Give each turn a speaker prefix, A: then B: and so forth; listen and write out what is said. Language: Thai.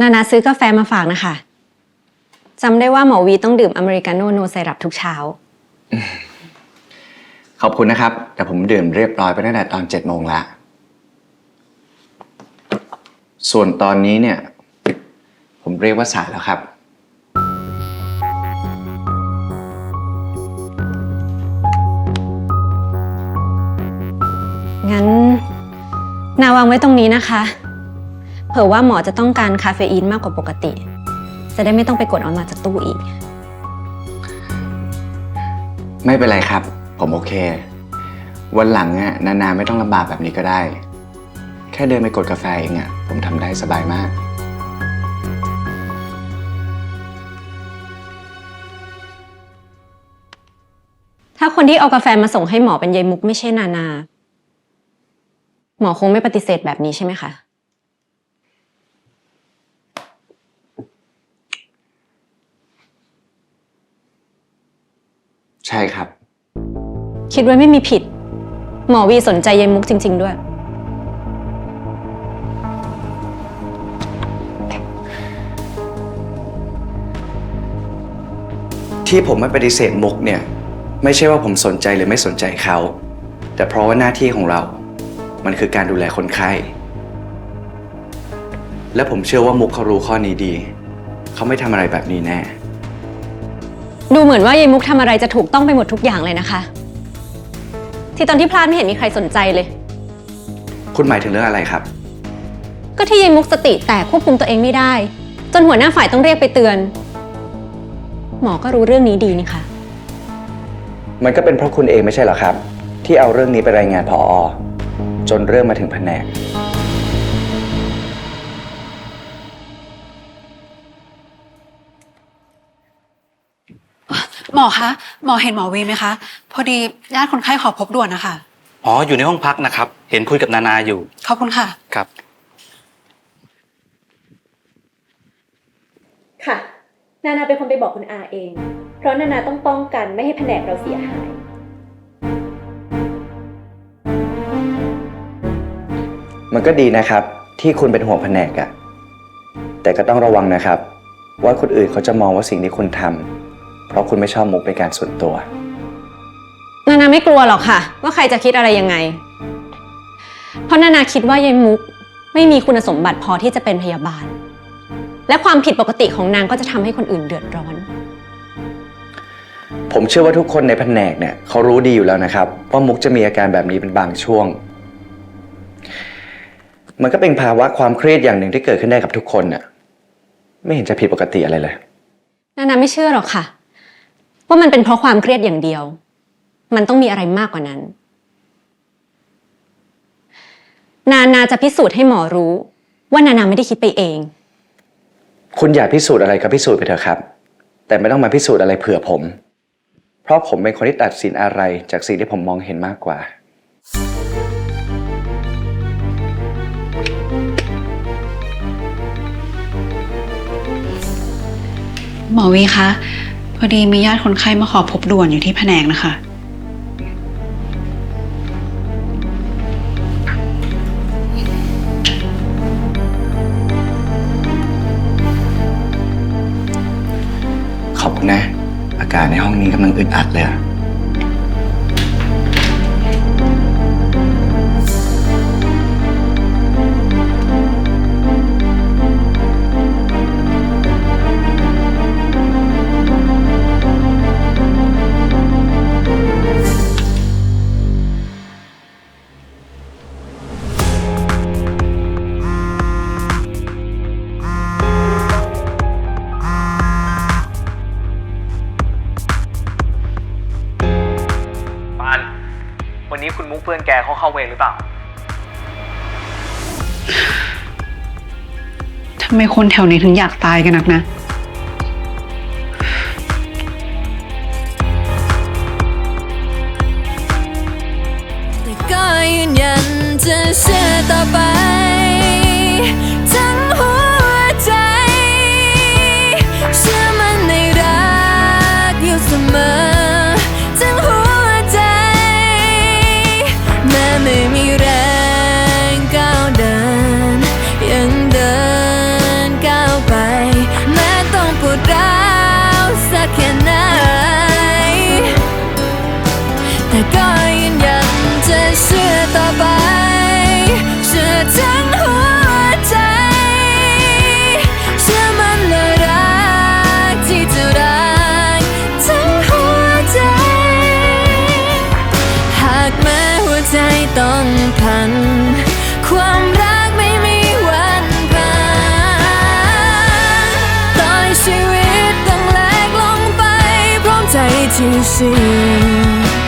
A: นานาซื้อกาแฟมาฝากนะคะจำได้ว่าหมอวีต้องดื่มอเมริกาโน่โนไซรัปทุกเช้า
B: ขอบคุณนะครับ แต่ผมดื่มเรียบร้อยไปตั้งแต่ตอนเจ็ดโมงแล้ว ส่วนตอนนี้เนี่ย ผมเรียกว่าสายแล้วครับ
A: งั้น นาวางไว้ตรงนี้นะคะเผื่อว่าหมอจะต้องการคาเฟอีนมากกว่าปกติ จะได้ไม่ต้องไปกดเอามาจากตู้อีก
B: ไม่เป็นไรครับ ผมโอเค วันหลังอะนานาไม่ต้องลำบากแบบนี้ก็ได้ แค่เดินไปกดกาแฟเองอะผมทำได้สบายมาก
A: ถ้าคนที่เอากาแฟมาส่งให้หมอเป็นยายมุกไม่ใช่นานา หมอคงไม่ปฏิเสธแบบนี้ใช่ไหมคะ
B: ใช่ครับ
A: คิดไว้ไม่มีผิด หมอวีสนใจยายมุกจริง ๆ ด้วย
B: ที่ผมไม่ปฏิเสธมุกเนี่ย ไม่ใช่ว่าผมสนใจหรือไม่สนใจเขา แต่เพราะว่าหน้าที่ของเรา มันคือการดูแลคนไข้ และผมเชื่อว่ามุกเขารู้ข้อนี้ดี เขาไม่ทำอะไรแบบนี้แน่
A: ดูเหมือนว่ายายมุกทำอะไรจะถูกต้องไปหมดทุกอย่างเลยนะคะ ที่ตอนที่พลาดไม่เห็นมีใครสนใจเลย
B: คุณหมายถึงเรื่องอะไรครับ
A: ก็ที่ยายมุกสติแตกควบคุมตัวเองไม่ได้ จนหัวหน้าฝ่ายต้องเรียกไปเตือน หมอก็รู้เรื่องนี้ดีนี่ค่ะ
B: มันก็เป็นเพราะคุณเองไม่ใช่เหรอครับ ที่เอาเรื่องนี้ไปรายงานผอจนเรื่องมาถึงแผนก
C: หมอคะ หมอเห็นหมอวีไหมคะ พอดีญาติคนไข้ขอพบด่วนนะคะ
D: อ๋อ อยู่ในห้องพักนะครับ เห็นคุยกับนานาอยู่
C: ขอบคุณค่ะ
D: ครับ
A: ค่ะ นานาเป็นคนไปบอกคุณอาเอง เพราะนานาต้องป้องกันไม่ให้แผนกเราเสียหาย
B: มันก็ดีนะครับ ที่คุณเป็นห่วงแผนกอะแต่ก็ต้องระวังนะครับ ว่าคนอื่นเขาจะมองว่าสิ่งที่คุณทำ เพราะคุณไม่ชอบมุกเป็นการส่วนตัว
A: นานาไม่กลัวหรอกค่ะ ว่าใครจะคิดอะไรยังไง เพราะนานาคิดว่ายายมุกไม่มีคุณสมบัติพอที่จะเป็นพยาบาล และความผิดปกติของนางก็จะทำให้คนอื่นเดือดร้อน
B: ผมเชื่อว่าทุกคนในแผนกเนี่ยเขารู้ดีอยู่แล้วนะครับ ว่ามุกจะมีอาการแบบนี้เป็นบางช่วง มันก็เป็นภาวะความเครียดอย่างหนึ่งที่เกิดขึ้นได้กับทุกคนน่ะไม่เห็นจะผิดปกติอะไรเลย
A: นานาไม่เชื่อหรอกค่ะ ว่ามันเป็นเพราะความเครียดอย่างเดียว มันต้องมีอะไรมากกว่านั้น นานาจะพิสูจน์ให้หมอรู้ ว่านานาไม่ได้คิดไปเอง
B: คุณอยากพิสูจน์อะไรก็พิสูจน์ไปเถอะครับ แต่ไม่ต้องมาพิสูจน์อะไรเผื่อผม เพราะผมเป็นคนที่ตัดสินอะไรจากสิ่งที่ผมมองเห็นมากกว่า
C: หมอวีคะ พอดีมีญาติคนไข้มาขอพบด่วนอยู่ที่แผนกนะคะ
B: ขอบคุณนะ อากาศในห้องนี้กำลังอึดอัดเลยอะ
E: วันนี้คุณมุกเพื่อนแกเขาเข้าเวรหรือเปล่า
C: ทำไมคนแถวนี้ถึงอยากตายกันนักนะ
F: แรงก้าวเดิน ยังเดินก้าวไป แม้ต้องปวดร้าวสักแค่ไหนแต่ก็ to see.